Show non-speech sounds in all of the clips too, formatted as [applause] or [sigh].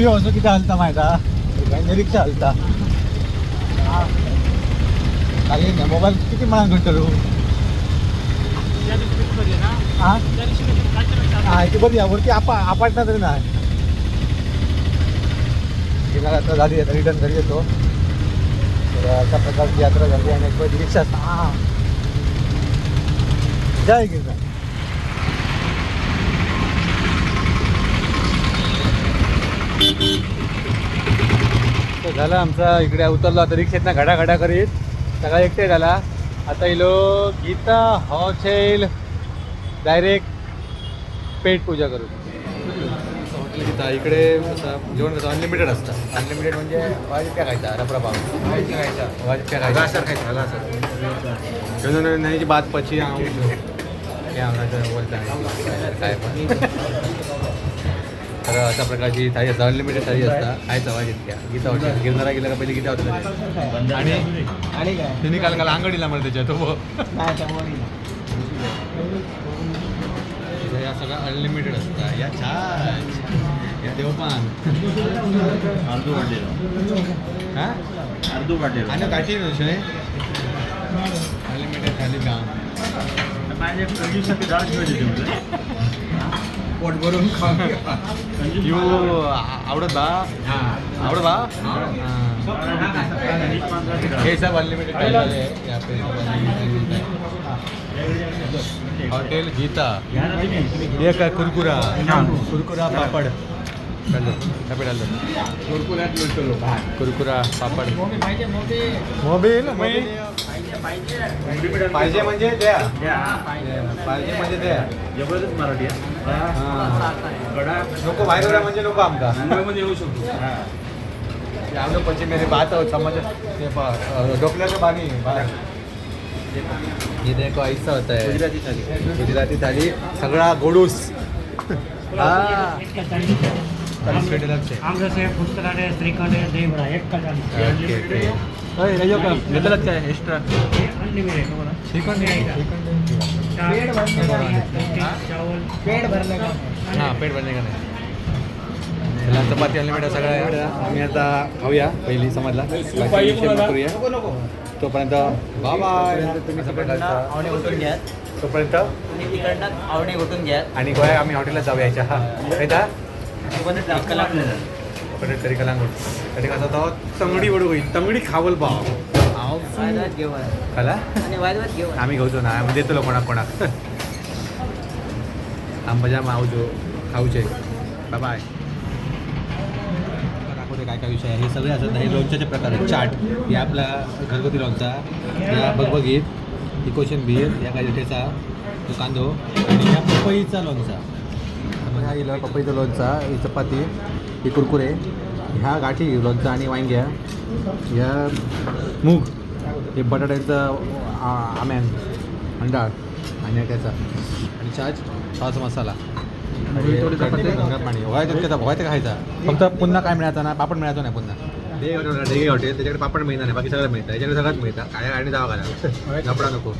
Video असं किती हलता माहिती रिक्षा हलता. चालेल ना मोबाईल किती म्हणा घंटलो हा? बरी आहे वरती आपा अपार्टमेंट तरी नाही आता झाली आता रिटर्न घरी येतो. तर अशा प्रकारची यात्रा झाली आणि एक रिक्षा हा. जय गिरणार झालं आमचा इकडे उतरलो आता रिक्षेतनं घडा घडा करीत. सगळा एकटे झाला. आता इलो गीता हॉटेल डायरेक्ट पेट पूजा करू. हॉटेल गीता इकडे असं जेवण कसं अनलिमिटेड असतं. अनलिमिटेड म्हणजे वाजीत काय खायचा रफराफा वाजीत खायचा. वाजीत काय खायचा. सर खायचा सर नाही बात पची बोलता काय पण. [laughs] तर अशा प्रकारची थाळी असतात. अनलिमिटेड थाळी असतात. खायचा वाज इतक्या. गीता हॉटेल गिरणारा गेला का पहिले गीता हॉटेल आणि आणि काय? तिने काल काल अंगडीला म्हणत त्याच्या तो या सगळ्या अनलिमिटेड असतात. या छान. या देवपान. अर्धू वाटलेलं हा? अर्धू वाटलेलं आणि गाठी नशे अनलिमिटेड थाली का माझ्या डाळ ठेवायची तुमचं पोट भरून यू आवडत बा आवडत बा हे सब अनलिमिटेड थाली वाले हैं यहाँ पे unlimited है। हॉटेल गीता ये का कुरकुरा कुरकुरा पापड़ डाल दो यहाँ पे डाल दो कुरकुरा पापड मोबिल पाहिजे. म्हणजे द्या. पाहिजे म्हणजे द्या. जबरदस्त मराठी आहे. हा. नको बाहेर म्हणजे नको आमका. मुंबईमध्ये येऊ शकतो. आमचं पश्चिम मेरे बात समज ते पा- डोकल्याचं पाणी हे देखो ऐसा होता है गुजराती थाली. गुजराती थाली. सगळा गोडूस. हा. आहे. आहे आहे श्रीखंड आहे देवरा एक काय एक्स्ट्रा. पेट भरने का हाँ? चावल पेट भरने का हां नाही? त्याला चपाती अनलिमिटेड सगळं आहे. आम्ही आता खाऊया पहिली समजला. बाकी विषय मग करूया. तोपर्यंत बाय तुम्ही सगळं आवडे उठून घ्या. तोपर्यंत आवडे उठून घ्या. आणि गोया आम्ही हॉटेलला जाऊया याच्या हा. परत तरी कलांगूट तरी कसं होतं तंगडी वडू होईल तंगडी खावल भाव वायदात घेऊन कला आणि वायदात घेऊन आम्ही घेऊचो ना. आम्ही देतो कोणाक कोणाक. आंबाजा मावजो खाऊचे बाय दाखवते काय काय विषय आहे. हे सगळे असं हे लोणच्याचे प्रकार आहेत. चाट. हे आपला घरगुती लोणचा. या बगबगीत ही कोशिंबीर या ठेचा तो कांदो आणि या पपईचा लोणचा. आपण हा इलं पपईचा लोणचा ही चपाती ही कुरकुरे ह्या गाठी लोणचा आणि वांग्या या मूग हे बटाट्याचं आम्यान अंडाळ आणि त्याचा आणि छाछ पाच मसाला. आणि पाणी. व्हायचं त्याचा व्हायचं खायचा. फक्त पुन्हा काय मिळायचं ना पापड मिळायचं नाही पुन्हा. हॉटेल डेगे हॉटेल त्याच्याकडे पापड मिळणार नाही बाकी सगळं मिळतं. याच्याकडे सगळंच मिळतं. काय आणि जावा घाला कपडा नको.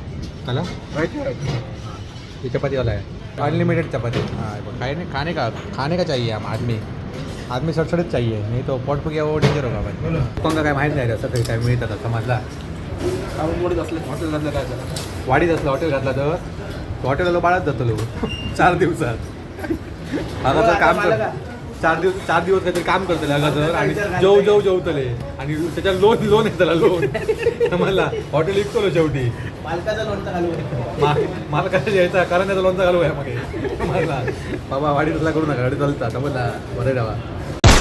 ही चपातीवाला है. अनलिमिटेड चपाती. हाँ वो खाने खाने का खाने का चाहिए हम आदमी? आदमी सडसडच चाहिए नहीं तो पोट फुग्या वो डेंजर होगा भाई। कोणता काय माहीत नाही असं काही काय मिळतात आता समजला? मोडीत असलं हॉटेल घातलं काय वाडीत असलं हॉटेल घातला तर? हॉटेलला बाळात जातो लोक. चार दिवसात. आता तर काम कर चार दिवस चार दिवस काहीतरी काम करतले लगातर आणि जेव जेव जेवतले आणि त्याच्या लोन लोन येतला लोन मला हॉटेल विकतो शेवटी. मालकाचा लोणचा घालू. मा- यायचा कारण त्याचा लोणचा घालू आहे मग. मला बाबा वाडी तसला करू नका गाडी चालता. मला बरं डावा